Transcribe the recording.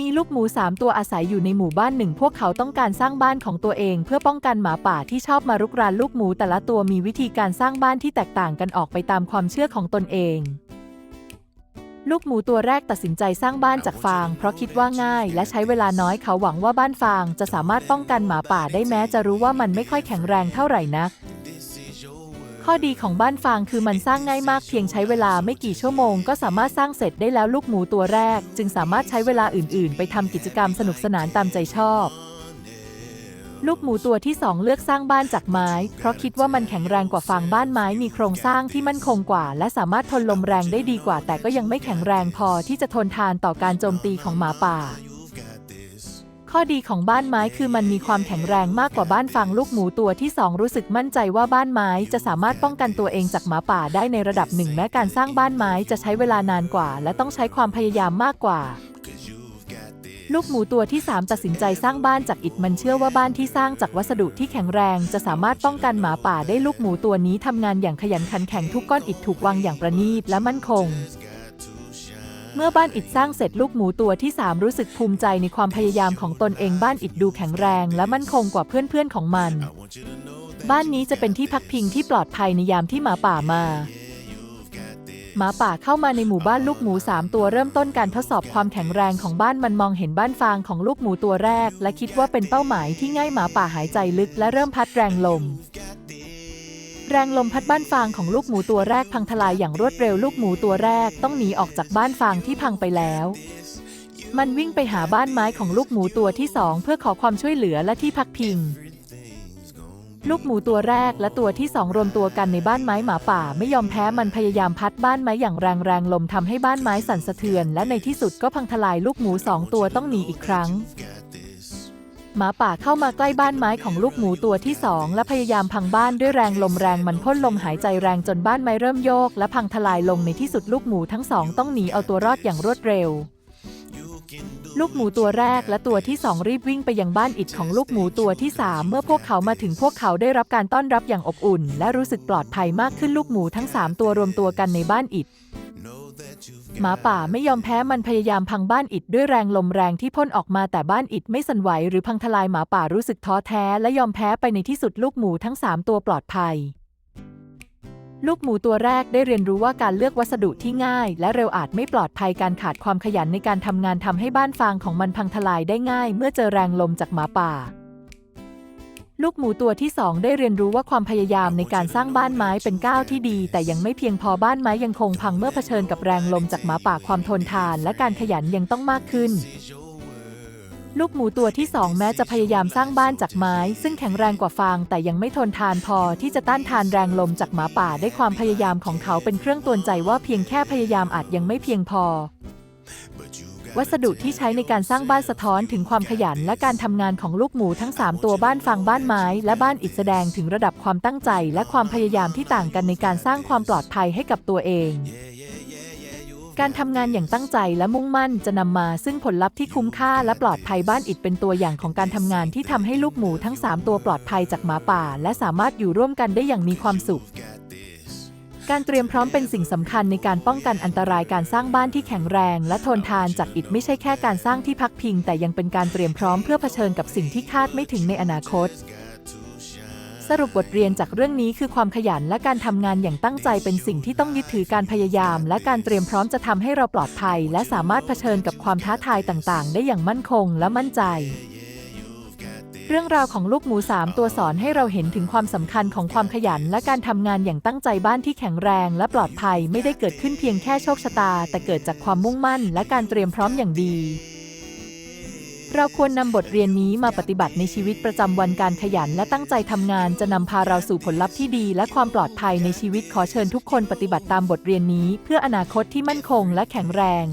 มีลูกหมูสามตัวอาศัยอยู่ในหมู่บ้านหนึ่งพวกเขาต้องการสร้างบ้านของตัวเอง เพื่อป้องกันหมาป่าที่ชอบมารุกรานลูกหมู แต่ละตัวมีวิธีการสร้างบ้านที่แตกต่างกันออกไปตามความเชื่อของตนเอง ลูกหมูตัวแรกตัดสินใจสร้างบ้านจากฟาง เพราะคิดว่าง่าย และใช้เวลาน้อยเขาหวังว่าบ้านฟางจะสามารถป้องกันหมาป่าได้แม้จะรู้ว่ามันไม่ค่อยแข็งแรงเท่าไหร่นัก ข้อดีของบ้านฟางคือมันสร้างง่ายมากเพียงใช้เวลาไม่กี่ชั่วโมงก็สามารถสร้างเสร็จได้แล้วลูกหมูตัวแรก จึงสามารถใช้เวลาอื่น ๆ ไปทำกิจกรรมสนุกสนานตามใจชอบ ลูกหมูตัวที่สองเลือกสร้างบ้านจากไม้ เพราะคิดว่ามันแข็งแรงกว่าฟางบ้านไม้มีโครงสร้างที่มั่นคงกว่า และสามารถทนลมแรงได้ดีกว่า แต่ก็ยังไม่แข็งแรงพอที่จะทนทานต่อการโจมตีของหมาป่า ข้อดีของบ้านไม้คือมันมีความแข็งแรงมากกว่าบ้านฟางลูกหมูตัวที่สองรู้สึกมั่นใจว่าบ้านไม้จะสามารถป้องกันตัวเองจากหมาป่าได้ในระดับหนึ่งแม้การสร้างบ้านไม้จะใช้เวลานานกว่า และต้องใช้ความพยายามมากกว่าลูกหมูตัวที่ 3 ตัดสินใจสร้างบ้านจากอิฐมันเชื่อว่าบ้านที่สร้างจากวัสดุที่แข็งแรง จะสามารถป้องกันหมาป่าได้ลูกหมูตัวนี้ทำงานอย่างขยันขันแข็งทุกก้อนอิฐถูกวางอย่างประณีตและมั่นคง เมื่อบ้านอิฐสร้างเสร็จลูกหมูตัวที่ 3 รู้สึกภูมิใจในความพยายามของตนเองบ้านอิฐดูแข็งแรงและมั่นคงกว่าเพื่อนๆของมัน บ้านนี้จะเป็นที่พักพิงที่ปลอดภัยในยามที่หมาป่ามาหมาป่าเข้ามาในหมู่บ้านลูกหมูสามตัวเริ่มต้นการทดสอบความแข็งแรงของบ้านมันมองเห็นบ้านฟางของลูกหมูตัวแรก และคิดว่าเป็นเป้าหมายที่ง่ายหมาป่าหายใจลึกและเริ่มพัดแรงลม แรงลมพัดบ้านฟางของลูกหมูตัวแรกพังทลายอย่างรวดเร็วลูกหมูตัวแรกต้องหนีออกจากบ้านฟางที่พังไปแล้ว มันวิ่งไปหาบ้านไม้ของลูกหมูตัวที่สองเพื่อขอความช่วยเหลือและที่พักพิง ลูกหมูตัวแรกและตัวที่สองรวมตัวกันในบ้านไม้หมาป่า ไม่ยอมแพ้มันพยายามพัดบ้านไม้อย่างแรงแรงลมทำให้บ้านไม้สั่นสะเทือน และในที่สุดก็พังทลายลูกหมูสองตัวต้องหนีอีกครั้ง หมาป่าเข้ามาใกล้บ้านไม้ของลูกหมูตัวที่สองและพยายามพังบ้านด้วยแรงลมแรงมันพ่นลมหายใจแรงจนบ้านไม้เริ่มโยก และพังทลายลงในที่สุดลูกหมูทั้งสองต้องหนีเอาตัวรอดอย่างรวดเร็ว ลูกหมูตัวแรกและตัวที่สองรีบวิ่งไปยังบ้านอิฐของลูกหมูตัวที่สามเมื่อพวกเขามาถึงพวกเขาได้รับการต้อนรับอย่างอบอุ่น และรู้สึกปลอดภัยมากขึ้นลูกหมูทั้งสามตัวรวมตัวกันในบ้านอิฐหมาป่าไม่ยอมแพ้มันพยายามพังบ้านอิฐด้วยแรงลมแรงที่พ่นออกมาแต่บ้านอิฐไม่สั่นไหวหรือพังทลายหมาป่ารู้สึกท้อแท้และยอมแพ้ไปในที่สุดลูกหมูทั้งสามตัวปลอดภัย ลูกหมูตัวแรกได้เรียนรู้ว่าการเลือกวัสดุที่ง่าย และเร็วอาจไม่ปลอดภัยการขาดความขยันในการทำงานทำให้บ้านฟางของมันพังทลายได้ง่าย เมื่อเจอแรงลมจากหมาป่า ลูกหมูตัวที่สองได้เรียนรู้ว่าความพยายามในการสร้างบ้านไม้เป็นก้าวที่ดี แต่ยังไม่เพียงพอบ้านไม้ยังคงพังเมื่อเผชิญกับแรงลมจากหมาป่าความทนทาน และการขยันยังต้องมากขึ้น ลูกหมูตัวที่สองแม้จะพยายามสร้างบ้านจากไม้ ซึ่งแข็งแรงกว่าฟาง แต่ยังไม่ทนทานพอที่จะต้านทานแรงลมจากหมาป่าได้ความพยายามของเขาเป็นเครื่องตือนใจว่าเพียงแค่พยายามอาจยังไม่เพียงพอ วัสดุที่ใช้ในการสร้างบ้านสะท้อนถึงความขยันและการทำงานของลูกหมูทั้ง 3 ตัวบ้านฟางบ้านไม้ และบ้านอิฐแสดงถึงระดับความตั้งใจ และความพยายามที่ต่างกันในการสร้างความปลอดภัยให้กับตัวเอง การทำงานอย่างตั้งใจและมุ่งมั่นจะนำมาซึ่งผลลัพธ์ที่คุ้มค่าและปลอดภัยบ้านอิฐเป็นตัวอย่างของการทำงานที่ทำให้ลูกหมูทั้ง 3 ตัวปลอดภัยจากหมาป่า และสามารถอยู่ร่วมกันได้อย่างมีความสุข การเตรียมพร้อมเป็นสิ่งสำคัญในการป้องกันอันตรายการสร้างบ้านที่แข็งแรง และทนทานจากอิฐไม่ใช่แค่การสร้างที่พักพิง แต่ยังเป็นการเตรียมพร้อมเพื่อเผชิญกับสิ่งที่คาดไม่ถึงในอนาคต รุปบทเรียนจากเรื่องนี้คือความขยันและการทำงานอย่างตั้งใจเป็นสิ่งที่ต้องยึดถือการพยายาม และการเตรียมพร้อมจะทำให้เราปลอดภัย และสามารถเผชิญกับความท้าทายต่างๆ ได้อย่างมั่นคงและมั่นใจ เรื่องราวของลูกหมูสามตัวสอนให้เราเห็นถึงความสำคัญของความขยัน และการทำงานอย่างตั้งใจบ้านที่แข็งแรง และปลอดภัยไม่ได้เกิดขึ้นเพียงแค่โชคชะตา แต่เกิดจากความมุ่งมั่น และการเตรียมพร้อมอย่างดี เราควรนำบทเรียนนี้มาปฏิบัติในชีวิตประจำวันการขยันและตั้งใจทำงานจะนำพาเราสู่ผลลัพธ์ที่ดีและความปลอดภัยในชีวิตขอเชิญทุกคนปฏิบัติตามบทเรียนนี้ เพื่ออนาคตที่มั่นคงและแข็งแรง